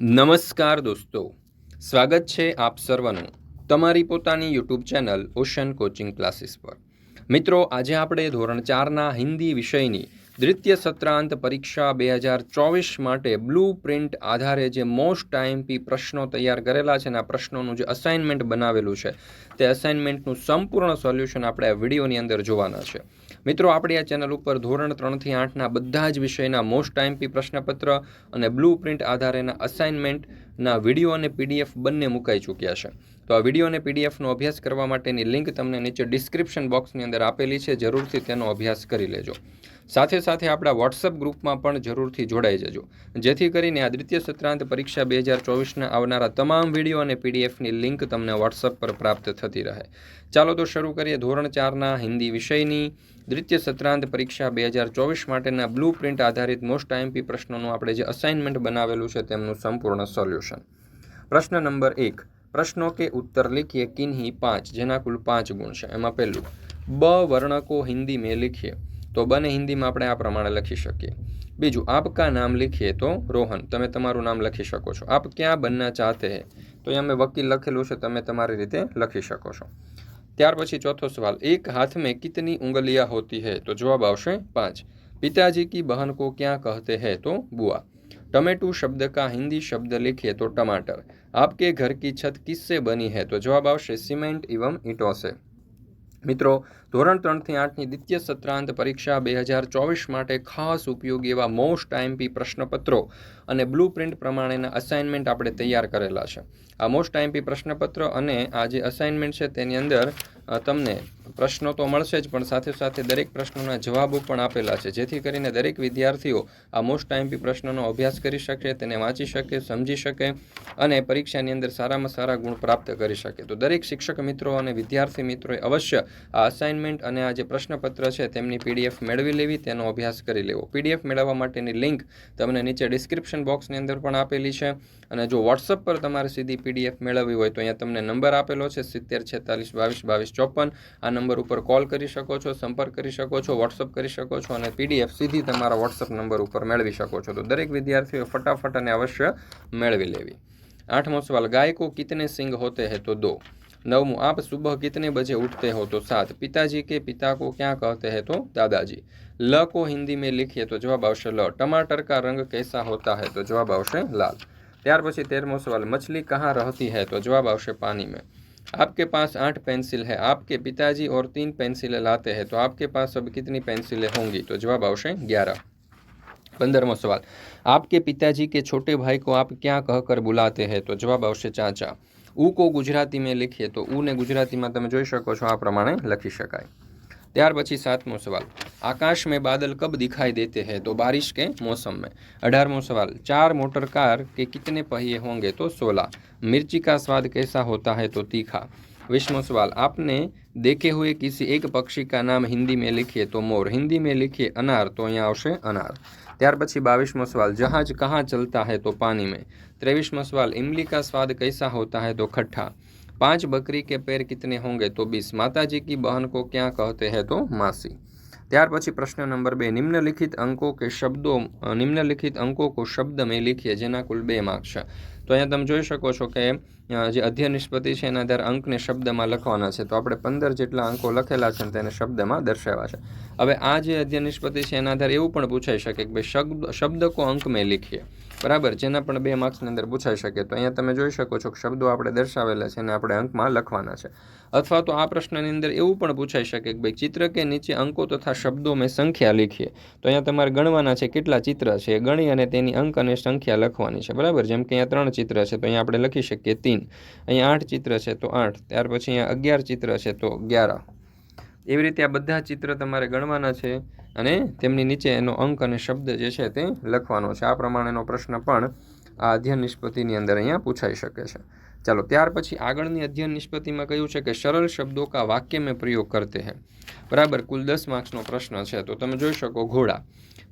નમસ્કાર દોસ્તો. સ્વાગત છે આપ સર્વનું તમારી પોતાની YouTube channel Ocean coaching classes પર. મિત્રો, આજે આપણે ધોરણ ચારના હિન્દી વિષયની દ્વિતીય સત્રાંત પરીક્ષા બે હજાર ચોવીસ માટે બ્લુ પ્રિન્ટ આધારે જે મોસ્ટ આઈએમપી પ્રશ્નો તૈયાર કરેલા છે અને આ પ્રશ્નોનું જે અસાઇનમેન્ટ બનાવેલું છે, તે અસાઇનમેન્ટનું સંપૂર્ણ સોલ્યુશન આપણે આ વિડીયોની અંદર જોવાના છે. મિત્રો, આપણી આ ચેનલ ઉપર ધોરણ ત્રણથી આઠના બધા જ વિષયના મોસ્ટ આઈએમપી પ્રશ્નપત્ર અને બ્લુ પ્રિન્ટ આધારેના અસાઇનમેન્ટના વીડિયો અને પીડીએફ બંને મુકાઈ ચૂક્યા છે. તો આ વીડિયો અને પીડીએફનો અભ્યાસ કરવા માટેની લિંક તમને નીચે ડિસ્ક્રિપ્શન બોક્સની અંદર આપેલી છે. જરૂરથી તેનો અભ્યાસ કરી લેજો. સાથે સાથે આપણા વોટ્સઅપ ગ્રુપમાં પણ જરૂરથી જોડાઈ જજો. જેથી કરીને આ દ્વિતીય સત્રાંત પરીક્ષા બે હજાર ચોવીસના આવનારા તમામ વીડિયો અને પીડીએફની લિંક તમને વોટ્સઅપ પર પ્રાપ્ત થતી રહે. ચાલો તો શરૂ કરીએ ધોરણ ચારના હિન્દી વિષયની. દ્વિતીય સત્રાંત પરીક્ષા બે હજાર ચોવીસ માટેના બ્લુ પ્રિન્ટ આધારિત મોસ્ટ આઈએમપી પ્રશ્નોનું આપણે જે અસાઇનમેન્ટ બનાવેલું છે તેમનું સંપૂર્ણ સોલ્યુશન. પ્રશ્ન નંબર એક. પ્રશ્નો કે ઉત્તર લિખીએ કિન્હી પાંચ, જેના કુલ પાંચ ગુણ છે. એમાં પહેલું, બ વર્ણકો હિન્દી મેં લિખીએ. તો બંને હિન્દીમાં આપણે આ પ્રમાણે લખી શકીએ બીજું આપકા નામ લખીએ તો રોહન તમે તમારું નામ લખી શકો છો આપ ક્યાં બનના ચાહતે હે તો અહીંયા મેં વકીલ લખેલું છે તમે તમારી રીતે લખી શકો છો ત્યાર પછી ચોથો સવાલ એક હાથ મેં કિતની ઉંગલિયા હોતી હે તો જવાબ આવશે પાંચ પિતાજી કી બહન કો ક્યાં કહતે હે તો બુઆ टमेटू शब्द का हिंदी शब्द लिखिए तो टमाटर आपके घर की छत किससे बनी है तो जवाब आवश्य सीमेंट एवं ईंटों से मित्रों ધોરણ ત્રણથી આઠની દ્વિતીય સત્રાંત પરીક્ષા બે હજાર ચોવીસ માટે ખાસ ઉપયોગી એવા મોસ્ટ આઈએમપી પ્રશ્નપત્રો અને બ્લુ પ્રિન્ટ પ્રમાણેના અસાઇનમેન્ટ આપણે તૈયાર કરેલા છે. આ મોસ્ટ આઈએમપી પ્રશ્નપત્ર અને આ જે અસાઇનમેન્ટ છે તેની અંદર તમને પ્રશ્નો તો મળશે જ, પણ સાથે સાથે દરેક પ્રશ્નોના જવાબો પણ આપેલા છે. જેથી કરીને દરેક વિદ્યાર્થીઓ આ મોસ્ટ આઈએમપી પ્રશ્નોનો અભ્યાસ કરી શકે, તેને વાંચી શકે, સમજી શકે અને પરીક્ષાની અંદર સારામાં સારા ગુણ પ્રાપ્ત કરી શકે. તો દરેક શિક્ષક મિત્રો અને વિદ્યાર્થી મિત્રોએ અવશ્ય આ અસાઇનમેન્ટ અને આ જે પ્રશ્નપત્ર છે તેમની પીડીએફ મેળવી લેવી, તેનો અભ્યાસ કરી લેવો. પીડીએફ મેળવવા માટેની લિંક તમને નીચે ડિસ્ક્રિપ્શન બોક્સની અંદર પણ આપેલી છે અને જો વોટ્સઅપ પર તમારે સીધી પીડીએફ મેળવવી હોય તો અહીંયા તમને નંબર આપેલો છે સિત્તેર, છેતાલીસ, બાવીસ બાવીસ, ચોપન. આ નંબર ઉપર કોલ કરી શકો છો, સંપર્ક કરી શકો છો વોટ્સઅપ કરી શકો છો અને પીડીએફ સીધી તમારા વોટ્સઅપ નંબર ઉપર મેળવી શકો છો. તો દરેક વિદ્યાર્થીઓ ફટાફટ અને અવશ્ય મેળવી લેવી. આઠમો સવાલ, ગાયકો કિતને સિંગ હોતે હે તો દો? नवमू, आप सुबह कितने बजे उठते हो? तो सात। पिताजी के पिता को क्या कहते हैं? तो दादाजी, ल को हिंदी में लिखिए तो जवाब आवश्य ल। टमाटर का रंग कैसा होता है? तो जवाब आवश्य लाल। त्यार पी तेरमो सवाल मछली कहाँ रहती है? तो जवाब આવશે पानी में। आपके पास आठ पेंसिल है। आपके पिताजी और तीन पेंसिलें लाते हैं। तो आपके पास अब कितनी पेंसिलें होंगी? तो जवाब आवश्य ग्यारह। पंद्रहवा सवाल, आपके पिताजी के छोटे भाई को आप क्या कहकर बुलाते हैं? तो जवाब आवश्य चाचा। ઉ કો ગુજરાતી મેં લીખીએ તો ઉને ગુજરાતીમાં તમે જોઈ શકો છો આ પ્રમાણે લખી શકાય ત્યાર પછી સાતમો સવાલ आकाश में बादल कब दिखाई देते हैं तो बारिश के मौसम में अठारहमो सवाल चार मोटर कार के कितने पहिए होंगे तो सोलह मिर्ची का स्वाद कैसा होता है तो तीखा विश्व सवाल आपने देखे हुए किसी एक पक्षी का नाम हिंदी में लिखिए तो मोर हिंदी में लिखिए अनार तो यहाँ આવશે અનાર ત્યાર પછી બાવીસમો સવાલ જહાજ कहाँ चलता है तो पानी में ત્રેવીસમો सवाल इमली का स्वाद कैसा होता है तो खट्टा पांच बकरी के पैर कितने होंगे तो बीस माताजी की बहन को क्या कहते हैं तो मासी ત્યાર પછી પ્રશ્ન નંબર બે નિમ્નલિખિત અંકો કે શબ્દો નિમ્નલિખિત અંકો કો શબ્દ મેં લીખીએ જેના કુલ બે માર્ક્સ છે તો અહીંયા તમે જોઈ શકો છો કે જે અધ્યય નિષ્પતિ છે એના આધારે અંકને શબ્દમાં લખવાના છે. તો આપણે પંદર જેટલા અંકો લખેલા છે તેને શબ્દમાં દર્શાવ્યા છે. હવે આ જે અધ્યય નિષ્પતિ છે એના આધારે એવું પણ પૂછાઈ શકે કે ભાઈ શબ્દ શબ્દ કો અંક મેં લીખીએ. બરાબર? જેના પણ બે માર્ક્સની અંદર પૂછાઈ શકે. તો અહીંયા તમે જોઈ શકો છો કે શબ્દો આપણે દર્શાવેલા છે અને આપણે અંકમાં લખવાના છે. અથવા તો આ પ્રશ્નની અંદર એવું પણ પૂછાઈ શકે કે ભાઈ ચિત્ર કે નીચે અંકો તથા શબ્દો મેં સંખ્યા લીખીએ. તો અહીંયા તમારે ગણવાના છે કેટલા ચિત્ર છે ગણી અને તેની અંક અને સંખ્યા લખવાની છે. બરાબર? જેમ કે અહીંયા ત્રણ ચિત્ર છે. તો અહીંયા આપણે લખી શકીએ તીન. અહીંયા આઠ ચિત્ર છે, તો આઠ. ત્યાર પછી અહીંયા અગિયાર ચિત્ર છે, તો અગિયાર. એવી રીતે આ બધા ચિત્ર તમારે ગણવાના છે અને તેમની નીચે એનો અંક અને શબ્દ જે છે તે લખવાનો છે. આ પ્રમાણેનો પ્રશ્ન પણ આ અધ્યયન નિષ્પત્તિની અંદર અહીંયા પૂછાઈ શકે છે. ચાલો ત્યાર પછી આગળની અધ્યયન નિષ્પત્તિમાં કહ્યું છે કે સરળ શબ્દો કા વાક્ય મેં પ્રયોગ કરતે હૈ બરાબર કુલ દસ માર્ક્સનો પ્રશ્ન છે તો તમે જોઈ શકો ઘોડા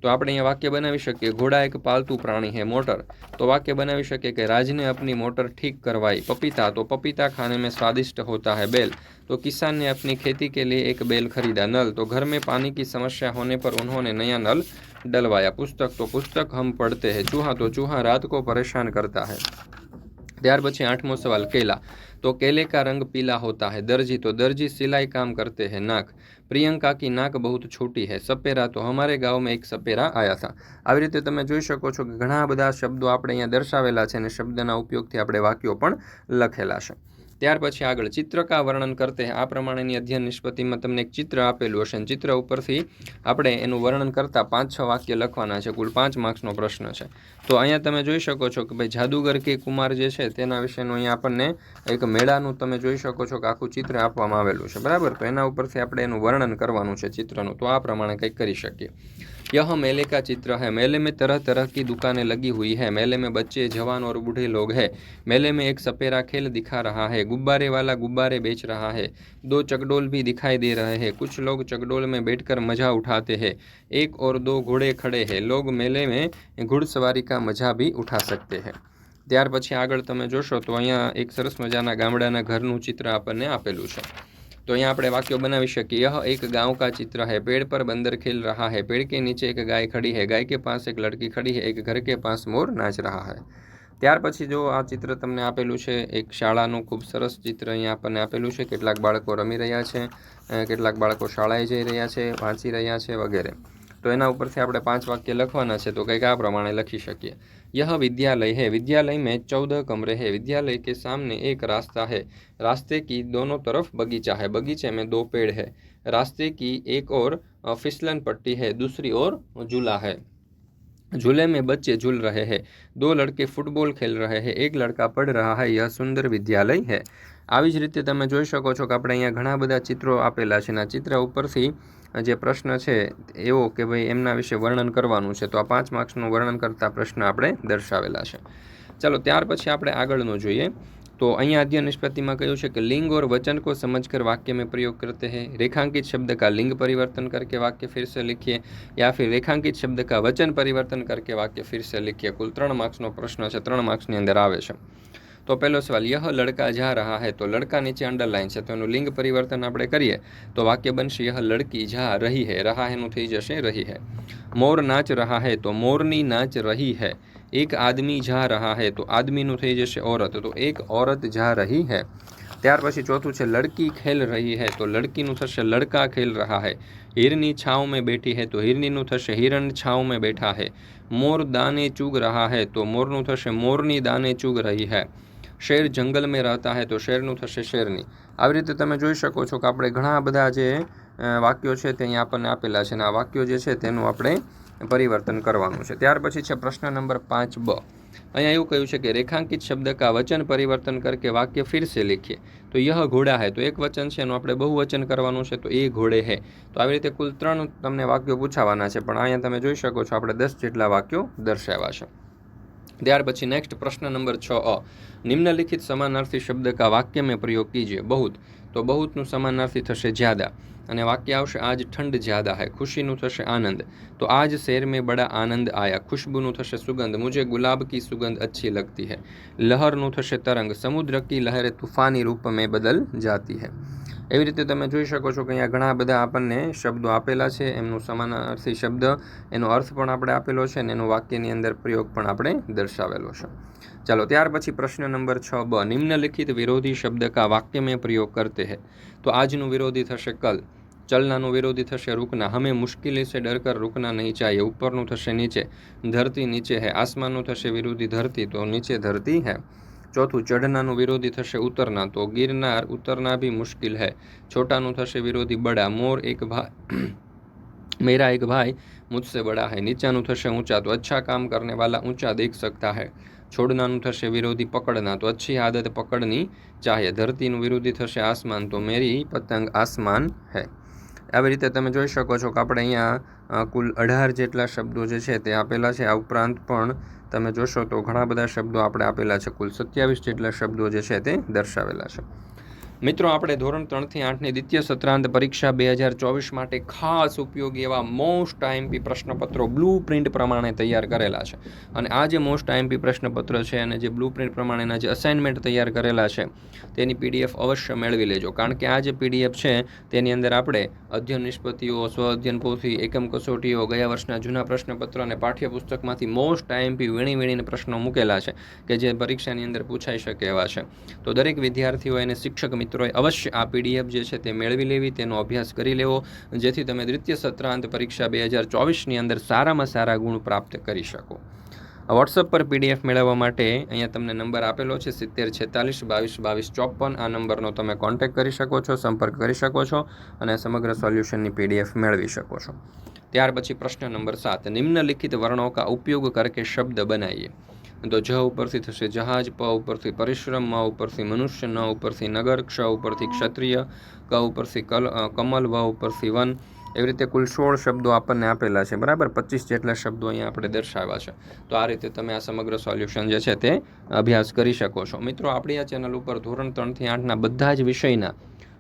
તો આપણે અહીંયા વાક્ય બનાવી શકીએ ઘોડા એક પાલતુ પ્રાણી है મોટર તો વાક્ય બનાવી શકીએ કે રાજને अपनी मोटर ठीक करवाई पपीता तो पपीता खाने में स्वादिष्ट होता है बेल तो किसान ने अपनी खेती के लिए एक बैल खरीदा नल तो घर में पानी की समस्या होने पर उन्होंने नया नल डलवाया पुस्तक तो पुस्तक हम पढ़ते हैं चूहा तो चूहा रात को परेशान करता है ત્યાર પછી આઠમો સવાલ, કેલા? તો केले का रंग पीला होता है दर्जी तो दर्जी सिलाई काम करते हैं नाक પ્રિયંકા કી નાક બહુ છોટી હે. સપેરા, તો અમારે ગામમાં એક સપેરા આયા થા. આવી રીતે તમે જોઈ શકો છો કે ઘણા બધા શબ્દો આપણે અહીંયા દર્શાવેલા છે અને શબ્દના ઉપયોગથી આપણે વાક્યો પણ લખેલા છે. ત્યાર પછી આગળ ચિત્ર કા વર્ણન કરતે આ પ્રમાણેની અધ્યયન નિષ્પત્તિમાં તમને એક ચિત્ર આપેલું હશે. ચિત્ર ઉપરથી આપણે એનું વર્ણન કરતાં પાંચ છ વાક્ય લખવાના છે. કુલ પાંચ માર્ક્સનો પ્રશ્ન છે. તો અહીંયા તમે જોઈ શકો છો કે ભાઈ જાદુગર કે કુમાર જે છે તેના વિશેનું અહીંયા આપણને એક મેળાનું તમે જોઈ શકો છો કે આખું ચિત્ર આપવામાં આવેલું છે. બરાબર? તો એના ઉપરથી આપણે એનું વર્ણન કરવાનું છે ચિત્રનું. તો આ પ્રમાણે કંઈક કરી શકીએ. यह मेले का चित्र है मेले में तरह तरह की दुकानें लगी हुई है मेले में बच्चे जवान और बूढ़े लोग हैं मेले में एक सपेरा खेल दिखा रहा है गुब्बारे वाला गुब्बारे बेच रहा है दो चकडोल भी दिखाई दे रहे हैं कुछ लोग चकडोल में बैठकर मजा उठाते हैं एक और दो घोड़े खड़े हैं लोग मेले में घुड़सवारी का मजा भी उठा सकते हैं ત્યાર પછી આગળ તમે જોશો તો અહીંયા એક સરસ મજાના ગામડાના ઘરનું ચિત્ર આપણને આપેલું છે तो यहाँ આપણે વાક્યો બનાવી શકીએ यह एक गांव का चित्र है पेड़ पर बंदर खेल रहा है पेड़ के नीचे एक गाय खड़ी है गाय के पास एक लड़की खड़ी है एक घर के पास मोर नाच रहा है ત્યાર પછી જો આ ચિત્ર તમને આપેલું છે એક શાળાનું ખૂબ સરસ ચિત્ર અહીંયા આપણને આપેલું છે કેટલાક બાળકો રમી રહ્યા છે અ, કેટલાક બાળકો શાળાએ જઈ રહ્યા છે વાંચી રહ્યા છે વગેરે તો એના ઉપરથી આપણે પાંચ વાક્ય લખવાના છે તો કંઈક આ પ્રમાણે લખી શકીએ यह विद्यालय है विद्यालय में चौदह कमरे हैं विद्यालय के सामने एक रास्ता है रास्ते की दोनों तरफ बगीचा है बगीचे में दो पेड़ है रास्ते की एक ओर अ, फिसलन पट्टी है दूसरी ओर झूला है झूले में बच्चे झूल रहे हैं दो लड़के फुटबॉल खेल रहे हैं एक लड़का पढ़ रहा है यह सुंदर विद्यालय है આવી જ રીતે તમે જોઈ શકો છો કે આપણે અહીંયા ઘણા બધા ચિત્રો આપેલા છે અને આ ચિત્ર ઉપરથી જે પ્રશ્ન છે એવો કે ભાઈ એમના વિશે વર્ણન કરવાનું છે, તો આ પાંચ માર્ક્સનું વર્ણન કરતા પ્રશ્ન આપણે દર્શાવેલા છે. ચાલો, ત્યાર પછી આપણે આગળનું જોઈએ. તો અહીંયા અધ્યયન નિષ્પતિમાં કહ્યું છે કે लिंग और वचन को समझकर वाक्य में प्रयोग करते हैं रेखांकित शब्द का लिंग परिवर्तन करके वाक्य फिर से लिखिए या फिर રેખાંકિત શબ્દ का वचन परिवर्तन करके વાક્ય फिर से लिखिए કુલ ત્રણ માર્ક્સનો પ્રશ્ન છે, ત્રણ માર્ક્સની અંદર આવે છે. તો પહેલો સવાલ, યહ લડકા જા રહા હૈ? તો લડકા નીચે અંડરલાઇન છે. તો એનું લિંગ પરિવર્તન આપણે કરીએ, તો વાક્ય બનશે, યહ લડકી જા રહી હૈ. રહા હેનું થઈ જશે રહી હે. મોર નાચ રહા હૈ, તો મોરની નાચ રહી હૈ. એક આદમી જા રહા હે, તો આદમીનું થઈ જશે ઓરત તો એક ઓરત જા રહી હૈ. ત્યાર પછી ચોથું છે, લડકી ખેલ રહી હે. તો લડકીનું થશે, લડકા ખેલ રહા હે. હિરની છાવ મેં બેઠી હે, તો હિરનીનું થશે, હિરણ છાવ મેં બેઠા હે. મોર દાને ચૂગ રહા હે, તો મોરનું થશે, મોરની દાને ચૂગ રહી હૈ. શેર જંગલ મેં રહેતા હે તો શેરનું થશે શેરની. આવી રીતે તમે જોઈ શકો છો કે આપણે ઘણા બધા જે વાક્યો છે તે અહીંયા આપણને આપેલા છે અને આ વાક્યો જે છે તેનું આપણે પરિવર્તન કરવાનું છે. ત્યાર પછી છે પ્રશ્ન નંબર પાંચ બ. અહીંયા એવું કહ્યું છે કે રેખાંકિત શબ્દ કા વચન પરિવર્તન કરકે વાક્ય ફિરસે લખીએ તો યહ ઘોડા હે, તો એક વચન છે એનું આપણે બહુ વચન કરવાનું છે તો એ ઘોડે હે. તો આવી રીતે કુલ ત્રણ તમને વાક્યો પૂછાવાના છે, પણ અહીંયા તમે જોઈ શકો છો આપણે દસ જેટલા વાક્યો દર્શાવ્યા છે. ત્યાર પછી નેક્સ્ટ પ્રશ્ન નંબર છ અ. નિમ્નલિખિત સમાનાર્થી શબ્દ કા વાક્ય મેં પ્રયોગ કીજીએ બહુત. તો બહુતનું સમાનાર્થી થશે જ્યાદા. અને વાક્ય આવશે આજ ઠંડ જ્યાદા હૈ, ખુશીનું થશે આનંદ. તો આજ શેર મેં બડા આનંદ આયા. ખુશ્બુનું થશે સુગંધ. મુજે ગુલાબ કી સુગંધ અચ્છી લગતી હૈ. લહરનું થશે તરંગ. સમુદ્ર કી લહેર તૂફાની રૂપ મેં બદલ જાતી હૈ. એવી રીતે તમે જોઈ શકો છો કે અહીંયા ઘણા બધા આપણને શબ્દો આપેલા છે. એમનો સમાનાર્થી શબ્દ, એનો અર્થ પણ આપણે આપેલો છે અને એનો વાક્યની અંદર પ્રયોગ પણ આપણે દર્શાવેલો છે. ચાલો, ત્યાર પછી પ્રશ્ન નંબર છ બ, નિમ્નલિખિત વિરોધી શબ્દ કા વાક્ય મેં પ્રયોગ કરતે હે? તો આજનું વિરોધી થશે કલ, ચલનાનું વિરોધી થશે રૂકના, હમે મુશ્કેલી સે ડરકર રૂકના નહીં ચાહીએ, ઉપરનું થશે નીચે, ધરતી નીચે હે, આસમાનનું થશે વિરોધી ધરતી તો નીચે ધરતી હે. ચોથું, ચઢનાનું વિરોધી થશે ઉતરના તો ગિરનાર ઉતરના બી મુશ્કિલ હૈ. છોટાનું થશે વિરોધી બડા મોર એક ભાઈ મેરા એક ભાઈ મુજસે બડા હૈ. નીચાનું થશે ઊંચા. તો અચ્છા કામ કરને વાલા ઊંચા દેખ સકતા હૈ. છોડનાનું થશે વિરોધી પકડના તો અચ્છી આદત પકડની ચાહે. ધરતીનું વિરોધી થશે આસમાન. તો મેરી પતંગ આસમાન હૈ. આવી રીતે તમે જોઈ શકો છો કે આપણે અહીંયા કુલ અઢાર જેટલા શબ્દો જે છે તે આપેલા છે. આ ઉપરાંત પણ તમે જોશો તો ઘણા બધા શબ્દો આપણે આપેલા છે. કુલ સત્યાવીસ જેટલા શબ્દો જે છે તે દર્શાવેલા છે. મિત્રો, આપણે ધોરણ ત્રણથી આઠની દ્વિતીય સત્રાંત પરીક્ષા બે હજાર ચોવીસ માટે ખાસ ઉપયોગી એવા મોસ્ટ આઈએમપી પ્રશ્નપત્રો બ્લુ પ્રિન્ટ પ્રમાણે તૈયાર કરેલા છે. અને આ જે મોસ્ટ આઈએમપી પ્રશ્નપત્ર છે અને જે બ્લુ પ્રિન્ટ પ્રમાણેના જે અસાઇનમેન્ટ તૈયાર કરેલા છે, તેની પીડીએફ અવશ્ય મેળવી લેજો. કારણ કે આ જે પીડીએફ છે, તેની અંદર આપણે અધ્યયન નિષ્પત્તિઓ, સ્વ અધ્યયન પોથી, એકમ કસોટીઓ, ગયા વર્ષના જૂના પ્રશ્નપત્ર અને પાઠ્યપુસ્તકમાંથી મોસ્ટ આઈએમપી વીણી વીણીને પ્રશ્નો મૂકેલા છે, કે જે પરીક્ષાની અંદર પૂછાઈ શકે એવા છે. તો દરેક વિદ્યાર્થીઓ એને શિક્ષક મિત્રોએ અવશ્ય આ પીડીએફ જે છે તે મેળવી લેવી, તેનો અભ્યાસ કરી લેવો, જેથી તમે દ્વિતીય સત્રાંત પરીક્ષા બે હજાર ચોવીસની અંદર સારામાં સારા ગુણ પ્રાપ્ત કરી શકો. વોટ્સઅપ પર પીડીએફ મેળવવા માટે અહીંયા તમને નંબર આપેલો છે સિત્તેર છેતાલીસ બાવીસ બાવીસ ચોપન. આ નંબરનો તમે કોન્ટેક્ટ કરી શકો છો, સંપર્ક કરી શકો છો અને સમગ્ર સોલ્યુશનની પીડીએફ મેળવી શકો છો. ત્યાર પછી પ્રશ્ન નંબર સાત. નિમ્નલિખિત વર્ણો કા ઉપયોગ કરકે શબ્દ બનાવીએ. તો જ ઉપરથી થશે જહાજ, પ ઉપરથી પરિશ્રમ, માં ઉપરથી મનુષ્ય, ન ઉપરથી નગર, ક્ષ ઉપરથી ક્ષત્રિય, ક ઉપરથી કલ કમલ, વ ઉપરથી વન. એવી રીતે કુલ સોળ શબ્દો આપણને આપેલા છે. બરાબર? પચીસ જેટલા શબ્દો અહીંયા આપણે દર્શાવ્યા છે. તો આ રીતે તમે આ સમગ્ર સોલ્યુશન જે છે તે અભ્યાસ કરી શકો છો. મિત્રો, આપણી આ ચેનલ ઉપર ધોરણ ત્રણથી આઠના બધા જ વિષયના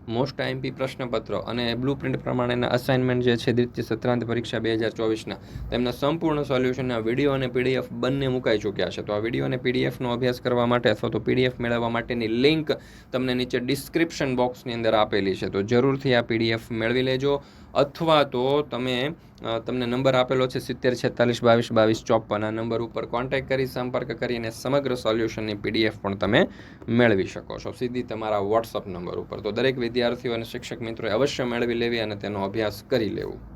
મોસ્ટ આઈએમપી પ્રશ્નપત્રો અને બ્લુ પ્રિન્ટ પ્રમાણેના અસાઇનમેન્ટ જે છે દ્વિતીય, સત્રાંત પરીક્ષા બે હજાર ચોવીસના, તેમના સંપૂર્ણ સોલ્યુશનના વીડિયો અને પીડીએફ બંને મુકાઈ ચૂક્યા છે. તો આ વીડિયો અને પીડીએફનો અભ્યાસ કરવા માટે અથવા તો પીડીએફ મેળવવા માટેની લિંક તમને નીચે ડિસ્ક્રિપ્શન બોક્સની અંદર આપેલી છે. તો જરૂરથી આ પીડીએફ મેળવી લેજો. અથવા તો તમે તમને નંબર આપેલો છે સિત્તેર, છેતાલીસ, બાવીસ બાવીસ, ચોપન. આ નંબર ઉપર કોન્ટેક્ટ કરી, સંપર્ક કરીને સમગ્ર સોલ્યુશનની પીડીએફ પણ તમે મેળવી શકો છો. સીધી તમારા વોટ્સઅપ નંબર ઉપર. તો દરેક વિદ્યાર્થીઓ અને શિક્ષક મિત્રોએ અવશ્ય મેળવી લેવી અને તેનો અભ્યાસ કરી લેવું.